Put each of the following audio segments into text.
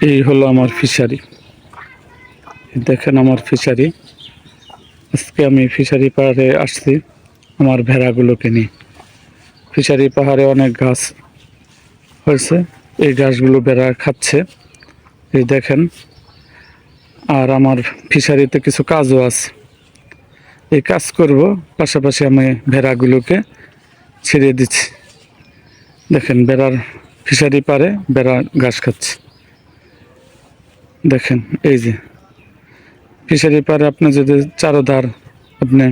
এই হলো আমার ফিশারি। দেখেন আমার ফিশারি। আজকে আমি ফিশারি পাহাড়ে আসছি আমার ভেড়াগুলোকে নিয়ে। ফিশারি পাহাড়ে অনেক গাছ হয়েছে। এই গাছগুলো বেড়া খাচ্ছে। এই দেখেন। আর আমার ফিশারিতে কিছু কাজও আছে। এই কাজ করব, পাশাপাশি আমি ভেড়াগুলোকে ছেড়ে দিচ্ছি। দেখেন বেড়ার ফিশারি পারে বেড়া ঘাস খাচ্ছে। দেখেন, এই যে। ফিশারি পারে আপনি যদি চারোধার আপনি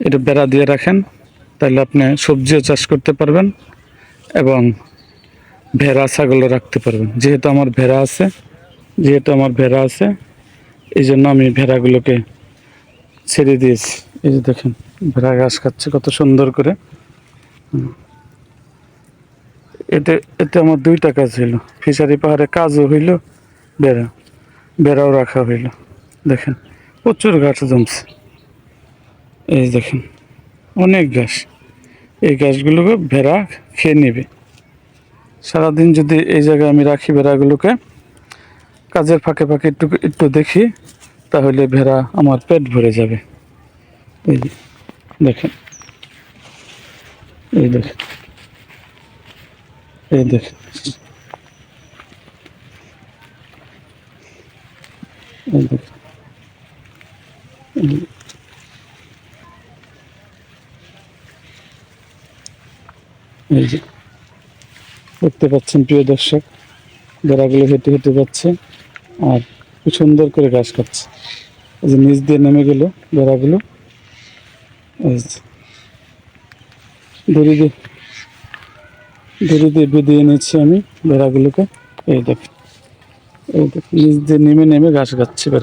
এটা বেড়া দিয়ে রাখেন, তাহলে আপনি সবজিও চাষ করতে পারবেন এবং ভেড়া, ছাগলও রাখতে পারবেন। যেহেতু আমার ভেড়া আছে, যেহেতু আমার ভেড়া আছে, এই জন্য আমি ভেড়াগুলোকে ছেড়ে দিয়েছি। এই যে দেখেন, ভেড়া ঘাস খাচ্ছে, কত সুন্দর করে। এতে এতে আমার দুইটা কাজ হইল। ফিশারি পাহাড়ে কাজও হইল বেড়া, বেড়াও রাখা হইল। দেখেন, প্রচুর গাছ জমছে। এই দেখেন, অনেক গাছ। এই গাছগুলোকে ভেড়া খেয়ে নেবে। সারাদিন যদি এই জায়গায় আমি রাখি ভেড়াগুলোকে, কাজের ফাঁকে ফাঁকে একটু একটু দেখি, তাহলে ভেড়া আমার পেট ভরে যাবে। এই দেখেন। এই দেখেন। এই দেখেন। এই দেখেন যে, দেখতে পাচ্ছেন প্রিয় দর্শক, বেড়াগুলো হেঁটে হেঁটে যাচ্ছে আর খুব সুন্দর করে ঘাস খাচ্ছে। এই যে নিচ দিয়ে নেমে গেল বেড়াগুলো। দড়ি দিয়ে দড়ি দিয়ে বেঁধিয়ে এনেছি আমি বেড়াগুলোকে। এই দেখ এই তো নিচ দিয়ে নেমে নেমে ঘাস খাচ্ছে বেড়া